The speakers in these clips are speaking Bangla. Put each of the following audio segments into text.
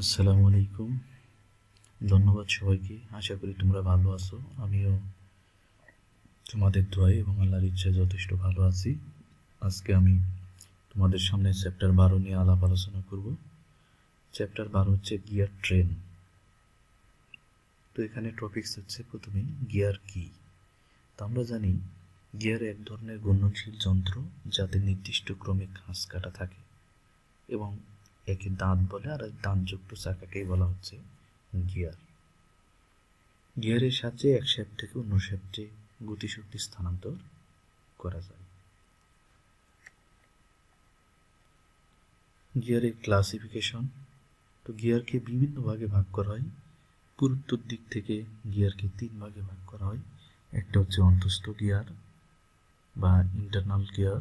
আসসালামু আলাইকুম। ধন্যবাদ সবাইকে। আশা করি তোমরা ভালো আছো। আমিও তোমাদের দোয়াই এবং আল্লাহর ইচ্ছায় যথেষ্ট ভালো আছি। আজকে আমি তোমাদের সামনে চ্যাপ্টার বারো নিয়ে আলাপ আলোচনা করব। চ্যাপ্টার বারো হচ্ছে গিয়ার ট্রেন। তো এখানে টপিকস হচ্ছে প্রথমে গিয়ার কি? তো আমরা জানি গিয়ার এক ধরনের ঘূর্ণনশীল যন্ত্র যাতে নির্দিষ্ট ক্রমে ঘাস কাটা থাকে এবং একে দাঁত বলে আর দাঁতযুক্ত চাকাকেই বলা হচ্ছে গিয়ার। গিয়ারের সাহায্যে এক শ্যাপ থেকে অন্য শ্যাপটে গতিশক্তি স্থানান্তর করা যায়। গিয়ারের ক্লাসিফিকেশন। তো গিয়ারকে বিভিন্ন ভাগে ভাগ করা হয়। পুরুত্তর দিক থেকে গিয়ারকে তিন ভাগে ভাগ করা হয়। একটা হচ্ছে অন্তস্থ গিয়ার বা ইন্টারনাল গিয়ার,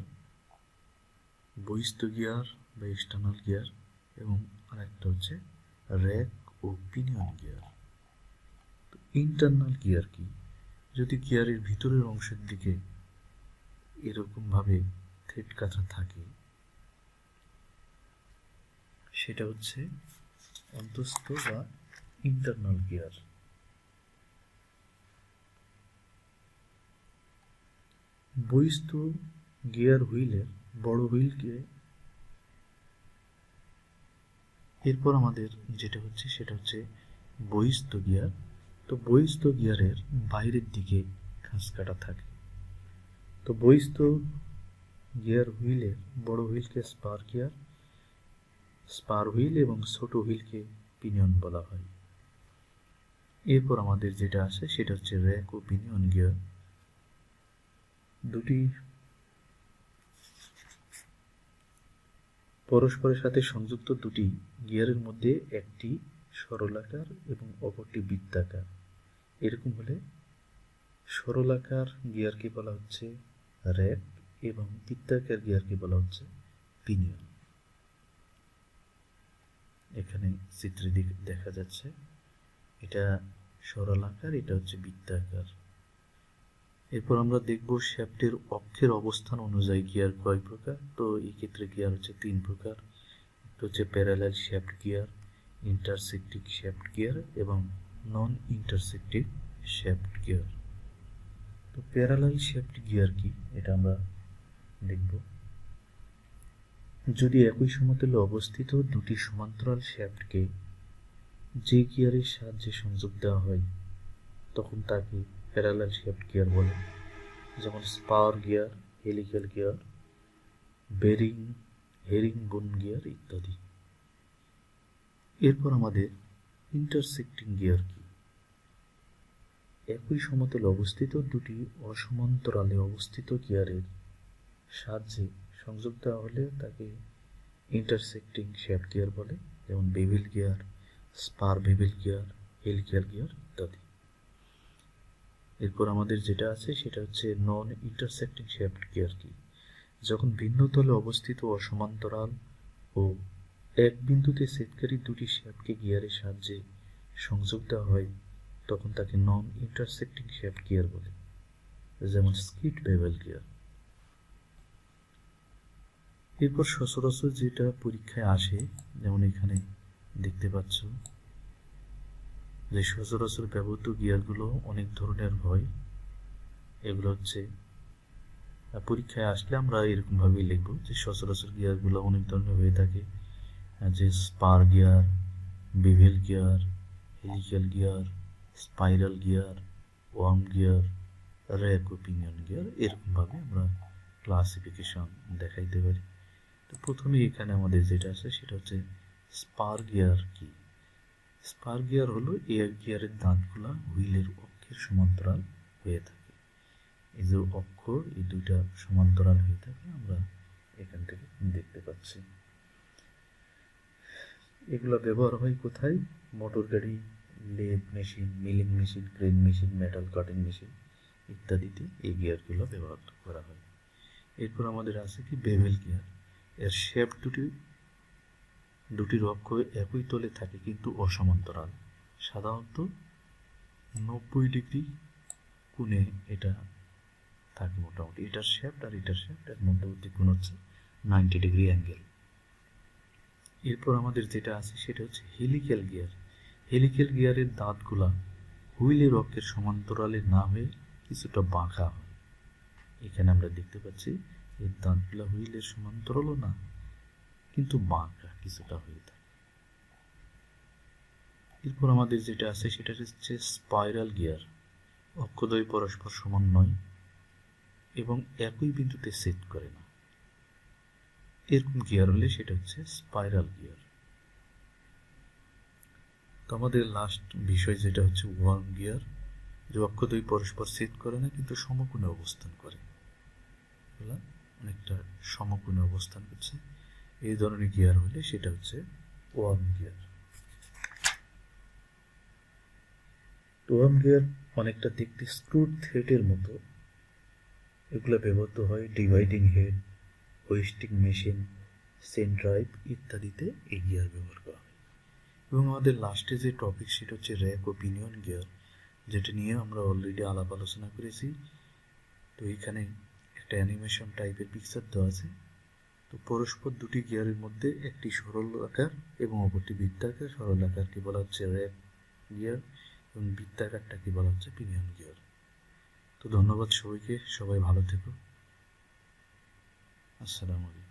বহিস্থ গিয়ার বা এক্সটার্নাল গিয়ার। এবং আরেকটা হচ্ছে র্যাক ও পিনিয়ন গিয়ার। তো ইন্টারনাল গিয়ার কি? যদি গিয়ারের ভিতরের অংশের দিকে এরকমভাবে থ্রেড কাটা থাকে, সেটা হচ্ছে অন্তস্থ বা ইন্টারনাল গিয়ার। বহিস্থ গিয়ার হুইলের বড় হুইলকে এরপর আমাদের যেটা হচ্ছে সেটা হচ্ছে বহিস্থ গিয়ার। তো বহিস্থ গিয়ারের বাইরের দিকে ঘাস কাটা থাকে। তো বহিস্থ গিয়ার হুইলের বড় হুইলকে স্পার গিয়ার, স্পার হুইল এবং ছোট হুইলকে পিনিয়ন বলা হয়। এরপর আমাদের যেটা আছে সেটা হচ্ছে র্যাক ও পিনিয়ন গিয়ার। দুটি পরস্পরের সাথে সংযুক্ত দুটি গিয়ারের মধ্যে একটি সরলাকার এবং অপরটি বৃত্তাকার। এরকম হলে সরলাকার গিয়ারকে বলা হচ্ছে র্যাক এবং বৃত্তাকার গিয়ারকে বলা হচ্ছে পিনিয়ন। এখানে চিত্রে দেখা যাচ্ছে। এটা সরলাকার, এটা হচ্ছে বৃত্তাকার। এরপর আমরা দেখব শ্যাফটের অক্ষের অবস্থান অনুযায়ী গিয়ার কয় প্রকার। তো এই ক্ষেত্রে গিয়ার হচ্ছে তিন প্রকার। একটা হচ্ছে parallel shaft gear intersective shaft gear এবং নন ইন্টারসেক্টিভ শ্যাফট গিয়ার তো প্যারালাল শ্যাফট গিয়ার কি? এটা আমরা দেখব। যদি একই সমতলে অবস্থিত দুটি সমান্তরাল শ্যাফটকে যে গিয়ারের সাহায্যে সংযোগ দেওয়া হয়, তখন তাকে প্যারালাল শ্যাফট গিয়ার বলে। যেমন স্পার গিয়ার হেলিক্যাল গিয়ার বেরিং হেরিং বোন গিয়ার ইত্যাদি। এরপর আমাদের ইন্টারসেক্টিং গিয়ার কি? একই সমতলে অবস্থিত দুটি অসমান্তরালে অবস্থিত গিয়ারের সাহায্যে সংযোগ দেওয়া হলে তাকে ইন্টারসেক্টিং শ্যাফট গিয়ার বলে, যেমন bevel gear spur bevel gear helical gear ইত্যাদি। এরপর আমাদের যেটা আছে, সেটা হচ্ছে নন ইন্টারসেক্টিং শ্যাফট গিয়ার কি যখন ভিন্ন তলে অবস্থিত অসমান্তরাল ও এক বিন্দুতে সেটকারী দুটি শ্যাফটকে গিয়ারের সাহায্যে সংযোগ দেওয়া হয়, তখন তাকে নন ইন্টারসেক্টিং শ্যাফট গিয়ার বলে, যেমন স্কিট বেভেল গিয়ার এরপর সচরাচর যেটা পরীক্ষায় আসে, যেমন এখানে দেখতে পাচ্ছ যে সচরাচর ব্যবহৃত গিয়ারগুলো অনেক ধরনের হয়, এগুলো হচ্ছে পরীক্ষায় আসলে আমরা এরকমভাবেই লিখব যে সচরাচর গিয়ারগুলো অনেক ধরনের হয়ে থাকে যে spur gear, bevel gear, helical gear, spiral gear, worm gear, rack opinion gear, এরকমভাবে আমরা ক্লাসিফিকেশন দেখাইতে পারি। তো প্রথমে এখানে আমাদের যেটা আছে সেটা হচ্ছে স্পার গিয়ার কি? স্পার গিয়ার হলো এয়ার গিয়ারের দাঁতগুলা হুইলের অক্ষের সমান্তরাল হয়ে থাকে। এই যে অক্ষর, এই দুইটা সমান্তরাল হয়ে থাকে, আমরা এখান থেকে দেখতে পাচ্ছি। এগুলো ব্যবহার হয় কোথায়? মোটর গাড়ি lathe machine, milling machine, crane machine, metal cutting machine ইত্যাদিতে এই গিয়ারগুলো ব্যবহার করা হয়। এরপর আমাদের আছে কি বেভেল গিয়ার। এর শেপ দুটি দুটির অক্ষ একই তলে থাকে কিন্তু অসমান্তরাল। সাধারণত নব্বই ডিগ্রি কোণে এটা থাকে মোটামুটি। এটার শেপ আর এটার শেপ এর মধ্যবর্তী কোণ হচ্ছে নাইনটি ডিগ্রি অ্যাঙ্গেল এরপর আমাদের যেটা আছে সেটা হচ্ছে হেলিক্যাল গিয়ার হেলিক্যাল গিয়ারের দাঁতগুলা হুইলের অক্ষের সমান্তরালে না হয়ে কিছুটা বাঁকা হয়। এখানে আমরা দেখতে পাচ্ছি এর দাঁতগুলা হুইলের সমান্তরালও না কিন্তু বাঁকা কিছুটা হয়ে থাকে। এরপর আমাদের যেটা আছে, সেটা হচ্ছে স্পাইরাল গিয়ার অক্ষদ্বয় পরস্পর সমান নয় এবং একই বিন্দুতে সেট করে না। এরকম গিয়ার হলে সেটা হচ্ছে স্পাইরাল গিয়ার তো আমাদের লাস্ট বিষয় যেটা হচ্ছে ওয়ার্ম গিয়ার যে অক্ষদ্বয় পরস্পর সেট করে না, কিন্তু সমকোণে অবস্থান করে। অনেকটা সমকোণে অবস্থান করছে। এই ধরনের গিয়ার হলে সেটা হচ্ছে ওয়ার্ম গিয়ার ওয়ার্ম গিয়ার অনেকটা দেখতে স্ক্রুড থ্রেডের মতো। এগুলো ব্যবহৃত হয় dividing head hoisting machine chain drive ইত্যাদিতে এই গিয়ার ব্যবহার করা হয়। এবং আমাদের লাস্টে যে টপিক সেটা হচ্ছে র্যাক ওপিনিয়ন গিয়ার যেটা নিয়ে আমরা অলরেডি আলাপ আলোচনা করেছি। তো এখানে একটা অ্যানিমেশন টাইপের পিকচার দেওয়া আছে। তো পরস্পর দুটি গিয়ারের মধ্যে একটি সরল আকার এবং অপরটি বৃত্তাকার। সরল আকারকে বলা হচ্ছে র্যাক গিয়ার এবং বৃত্তাকারটাকে বলা হচ্ছে পিনিয়ন গিয়ার। তো ধন্যবাদ সবাইকে, সবাই ভালো থেকো। আসসালামু আলাইকুম।